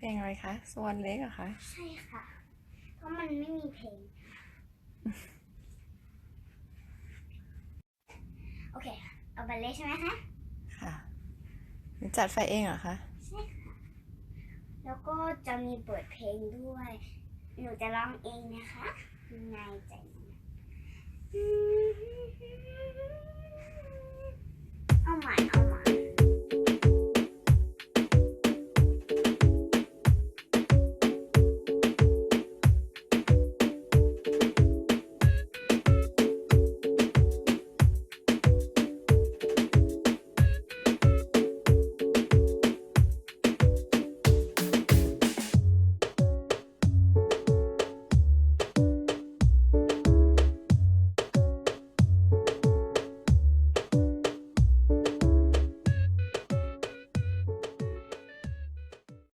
พลงอะไรคะสวนเล็กเหรอะคะ ใช่ค่ะ เพราะมันไม่มีเพลง โอเค เอาไปเลยใช่ไหมคะ ค่ะจัดไฟเองเหรอคะ ใช่ค่ะ แล้วก็จะมีเปิดเพลงด้วย หนูจะร้องเองนะคะง่ใจ